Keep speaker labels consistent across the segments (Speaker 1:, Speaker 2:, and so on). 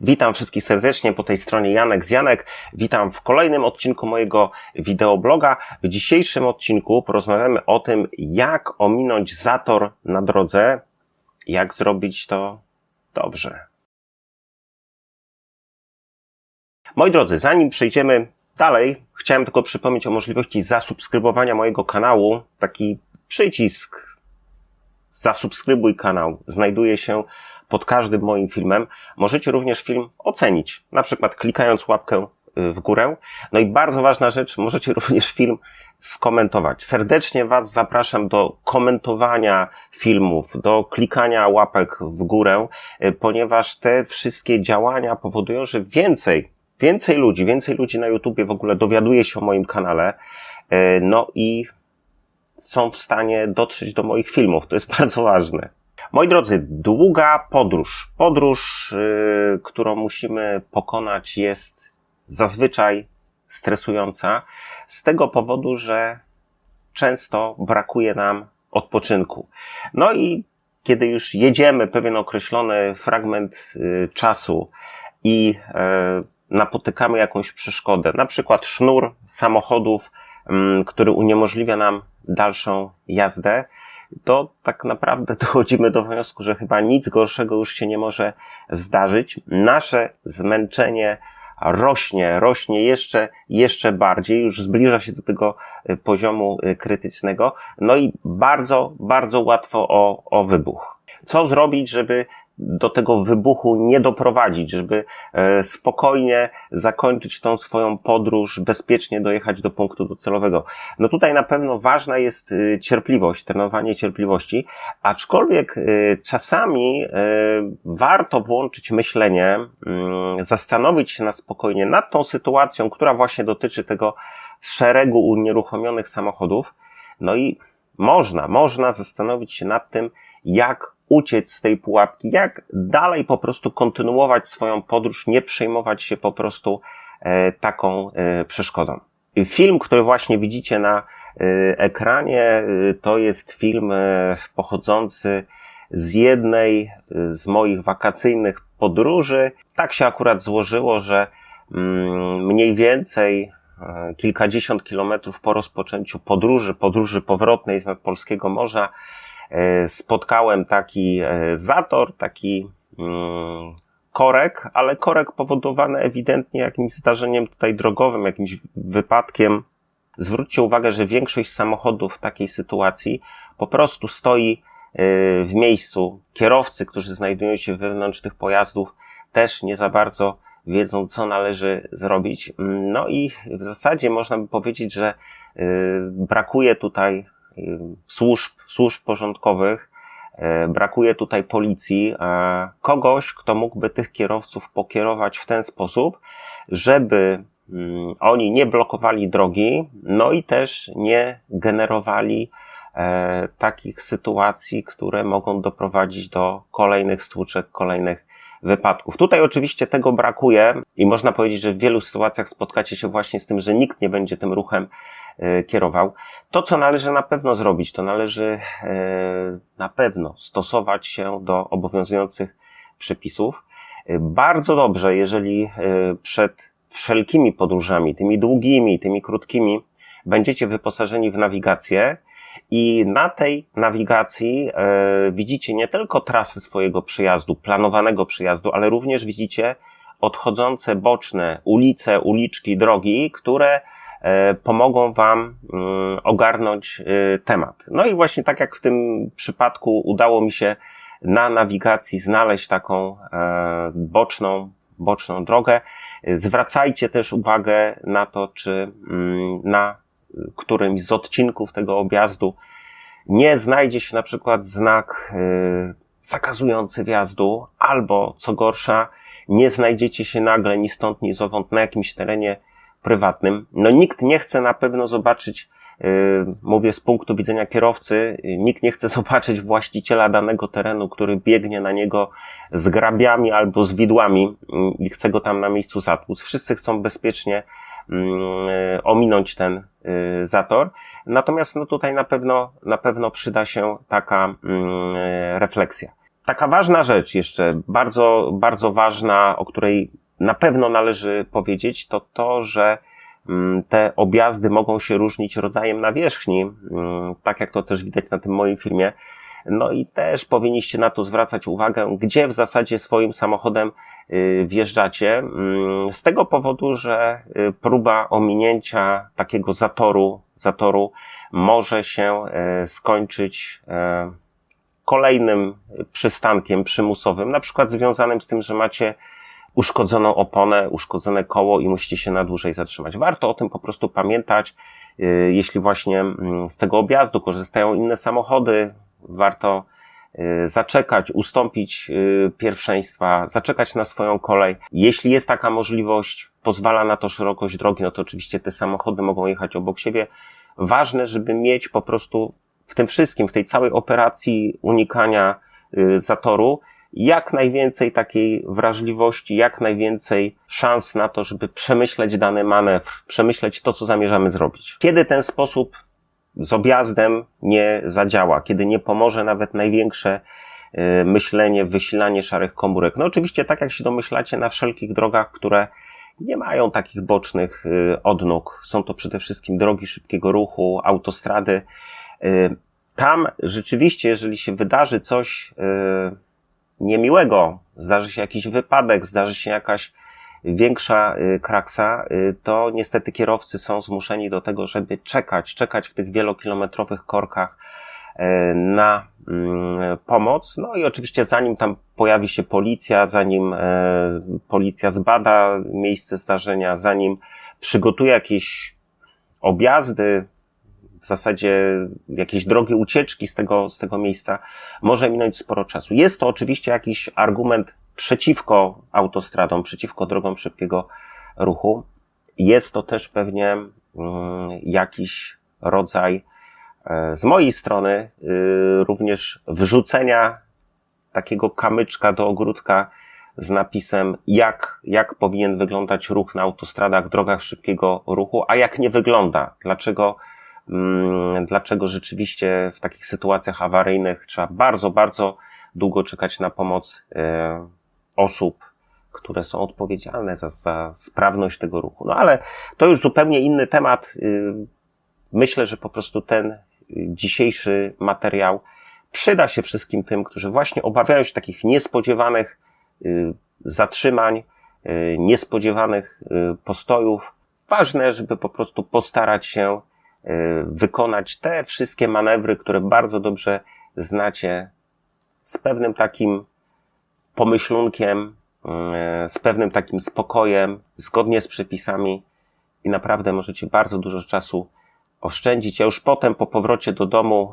Speaker 1: Witam wszystkich serdecznie po tej stronie Janek z Janek. Witam w kolejnym odcinku mojego wideobloga. W dzisiejszym odcinku porozmawiamy o tym, jak ominąć zator na drodze, jak zrobić to dobrze. Moi drodzy, zanim przejdziemy dalej, chciałem tylko przypomnieć o możliwości zasubskrybowania mojego kanału. Taki przycisk zasubskrybuj kanał znajduje się pod każdym moim filmem. Możecie również film ocenić, na przykład klikając łapkę y, w górę. No i bardzo ważna rzecz, możecie również film skomentować. Serdecznie Was zapraszam do komentowania filmów, do klikania łapek w górę, y, ponieważ te wszystkie działania powodują, że więcej, więcej ludzi, więcej ludzi na YouTubie w ogóle dowiaduje się o moim kanale. Y, No i są w stanie dotrzeć do moich filmów. To jest bardzo ważne. Moi drodzy, długa podróż. Podróż, yy, którą musimy pokonać, jest zazwyczaj stresująca z tego powodu, że często brakuje nam odpoczynku. No i kiedy już jedziemy pewien określony fragment yy, czasu i yy, napotykamy jakąś przeszkodę, na przykład sznur samochodów, mm, który uniemożliwia nam dalszą jazdę, to tak naprawdę dochodzimy do wniosku, że chyba nic gorszego już się nie może zdarzyć. Nasze zmęczenie rośnie, rośnie jeszcze, jeszcze bardziej, już zbliża się do tego y, poziomu y, krytycznego, no i bardzo, bardzo łatwo o, o wybuch. Co zrobić, żeby do tego wybuchu nie doprowadzić, żeby e, spokojnie zakończyć tą swoją podróż, bezpiecznie dojechać do punktu docelowego. No tutaj na pewno ważna jest e, cierpliwość, trenowanie cierpliwości, aczkolwiek e, czasami warto włączyć myślenie, mm, zastanowić się na spokojnie nad tą sytuacją, która właśnie dotyczy tego szeregu unieruchomionych samochodów. No i można, można zastanowić się nad tym, jak uciec z tej pułapki, jak dalej po prostu kontynuować swoją podróż, nie przejmować się po prostu e, taką e, przeszkodą. Film, który właśnie widzicie na e, ekranie, to jest film pochodzący z jednej z moich wakacyjnych podróży. Tak się akurat złożyło, że mm, mniej więcej kilkadziesiąt kilometrów po rozpoczęciu podróży, podróży powrotnej z nadpolskiego morza, spotkałem taki e, zator, taki mm, korek, ale korek powodowany ewidentnie jakimś zdarzeniem tutaj drogowym, jakimś wypadkiem. Zwróćcie uwagę, że większość samochodów w takiej sytuacji po prostu stoi e, w miejscu. Kierowcy, którzy znajdują się wewnątrz tych pojazdów, też nie za bardzo wiedzą, co należy zrobić. No i w zasadzie można by powiedzieć, że brakuje tutaj służb, służb porządkowych, y, brakuje tutaj policji, kogoś, kto mógłby tych kierowców pokierować w ten sposób, żeby mm, oni nie blokowali drogi, no i też nie generowali e, takich sytuacji, które mogą doprowadzić do kolejnych stłuczek, kolejnych wypadków. Tutaj oczywiście tego brakuje i można powiedzieć, że w wielu sytuacjach spotkacie się właśnie z tym, że nikt nie będzie tym ruchem kierował. To, co należy na pewno zrobić, to należy e, na pewno stosować się do obowiązujących przepisów. E, bardzo dobrze, jeżeli przed wszelkimi podróżami, tymi długimi, tymi krótkimi, będziecie wyposażeni w nawigację i na tej nawigacji widzicie nie tylko trasy swojego przyjazdu, planowanego przyjazdu, ale również widzicie odchodzące boczne ulice, uliczki, drogi, które E, pomogą Wam mm, ogarnąć e, temat. No i właśnie tak jak w tym przypadku udało mi się na nawigacji znaleźć taką e, boczną, boczną drogę. Zwracajcie też uwagę na to, czy mm, na którymś z odcinków tego objazdu nie znajdzie się na przykład znak zakazujący wjazdu, albo co gorsza, nie znajdziecie się nagle ni stąd, ni zowąd na jakimś terenie prywatnym. No nikt nie chce na pewno zobaczyć, yy, mówię z punktu widzenia kierowcy, yy, nikt nie chce zobaczyć właściciela danego terenu, który biegnie na niego z grabiami albo z widłami yy, i chce go tam na miejscu zatłuc. Wszyscy chcą bezpiecznie ominąć ten zator. Natomiast no tutaj na pewno, na pewno przyda się taka refleksja. taka ważna rzecz jeszcze, bardzo, bardzo ważna, o której na pewno należy powiedzieć, to to, że mm, te objazdy mogą się różnić rodzajem nawierzchni, mm, tak jak to też widać na tym moim filmie. No i też powinniście na to zwracać uwagę, gdzie w zasadzie swoim samochodem y, wjeżdżacie. Mm, z tego powodu, że y, próba ominięcia takiego zatoru, zatoru może się e, skończyć e, kolejnym przystankiem przymusowym, na przykład związanym z tym, że macie uszkodzoną oponę, uszkodzone koło i musicie się na dłużej zatrzymać. Warto o tym po prostu pamiętać. Y, jeśli właśnie mm, z tego objazdu korzystają inne samochody, warto y, zaczekać, ustąpić y, pierwszeństwa, zaczekać na swoją kolej. Jeśli jest taka możliwość, pozwala na to szerokość drogi, no to oczywiście te samochody mogą jechać obok siebie. Ważne, żeby mieć po prostu w tym wszystkim, w tej całej operacji unikania zatoru, jak najwięcej takiej wrażliwości, jak najwięcej szans na to, żeby przemyśleć dany manewr, przemyśleć to, co zamierzamy zrobić. Kiedy ten sposób z objazdem nie zadziała, kiedy nie pomoże nawet największe y, myślenie, wysilanie szarych komórek. No oczywiście, tak jak się domyślacie, na wszelkich drogach, które nie mają takich bocznych y, odnóg. Są to przede wszystkim drogi szybkiego ruchu, autostrady. Y, tam rzeczywiście, jeżeli się wydarzy coś niemiłego, zdarzy się jakiś wypadek, zdarzy się jakaś większa y, kraksa, y, to niestety kierowcy są zmuszeni do tego, żeby czekać, czekać w tych wielokilometrowych korkach y, na mm, pomoc. No i oczywiście zanim tam pojawi się policja, zanim policja zbada miejsce zdarzenia, zanim przygotuje jakieś objazdy, w zasadzie jakieś drogi ucieczki z tego, z tego miejsca, może minąć sporo czasu. Jest to oczywiście jakiś argument przeciwko autostradom, przeciwko drogom szybkiego ruchu. Jest to też pewnie mm, jakiś rodzaj e, z mojej strony y, również wrzucenia takiego kamyczka do ogródka z napisem, jak, jak powinien wyglądać ruch na autostradach, drogach szybkiego ruchu, a jak nie wygląda. Dlaczego dlaczego rzeczywiście w takich sytuacjach awaryjnych trzeba bardzo, bardzo długo czekać na pomoc e, osób, które są odpowiedzialne za, za sprawność tego ruchu. No ale to już zupełnie inny temat. Y, myślę, że po prostu ten dzisiejszy materiał przyda się wszystkim tym, którzy właśnie obawiają się takich niespodziewanych y, zatrzymań, y, niespodziewanych postojów. Ważne, żeby po prostu postarać się Y, wykonać te wszystkie manewry, które bardzo dobrze znacie, z pewnym takim pomyślunkiem, y, z pewnym takim spokojem, zgodnie z przepisami i naprawdę możecie bardzo dużo czasu oszczędzić. Ja już potem po powrocie do domu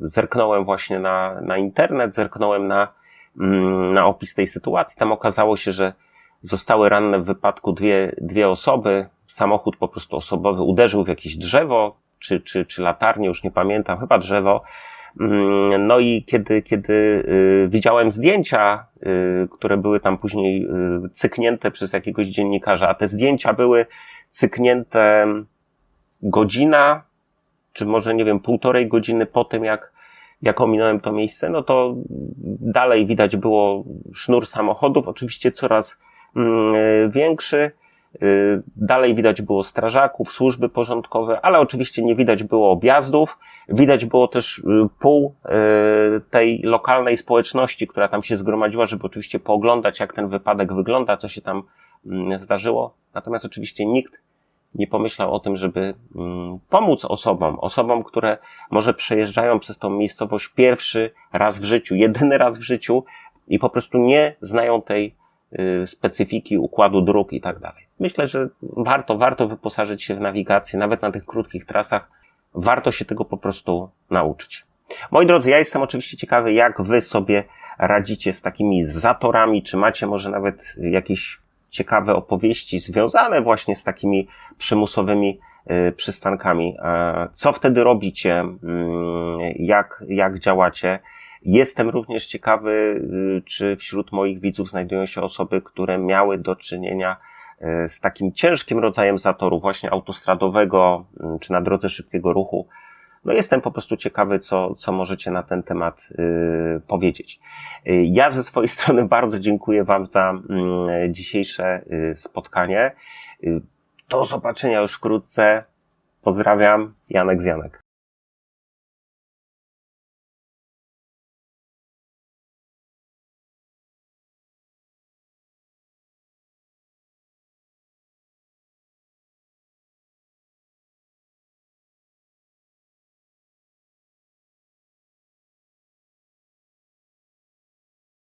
Speaker 1: y, zerknąłem właśnie na, na internet, zerknąłem na, mm, na opis tej sytuacji. Tam okazało się, że zostały ranne w wypadku dwie, dwie osoby samochód po prostu osobowy uderzył w jakieś drzewo, czy, czy, czy latarnię, już nie pamiętam, chyba drzewo. Mm, no i kiedy, kiedy y, widziałem zdjęcia, y, które były tam później y, cyknięte przez jakiegoś dziennikarza, a te zdjęcia były cyknięte godzina, czy może nie wiem, półtorej godziny po tym, jak, jak ominąłem to miejsce, no to dalej widać było sznur samochodów, oczywiście coraz mm, większy. Y, dalej widać było strażaków, służby porządkowe, ale oczywiście nie widać było objazdów. Widać było też y, pół y, tej lokalnej społeczności, która tam się zgromadziła, żeby oczywiście pooglądać, jak ten wypadek wygląda, co się tam mm, zdarzyło. Natomiast oczywiście nikt nie pomyślał o tym, żeby mm, pomóc osobom, osobom, które może przejeżdżają przez tą miejscowość pierwszy raz w życiu, jedyny raz w życiu i po prostu nie znają tej specyfiki układu dróg i tak dalej. Myślę, że warto, warto wyposażyć się w nawigację, nawet na tych krótkich trasach. Warto się tego po prostu nauczyć. Moi drodzy, ja jestem oczywiście ciekawy, jak wy sobie radzicie z takimi zatorami, czy macie może nawet jakieś ciekawe opowieści związane właśnie z takimi przymusowymi y, przystankami. Co wtedy robicie? Mm, jak, jak działacie? Jestem również ciekawy, y, czy wśród moich widzów znajdują się osoby, które miały do czynienia y, z takim ciężkim rodzajem zatoru, właśnie autostradowego, y, czy na drodze szybkiego ruchu. no jestem po prostu ciekawy, co, co możecie na ten temat y, powiedzieć. Y, ja ze swojej strony bardzo dziękuję Wam za mm, dzisiejsze y, spotkanie. Y, do zobaczenia już wkrótce. Pozdrawiam, Janek z Janek.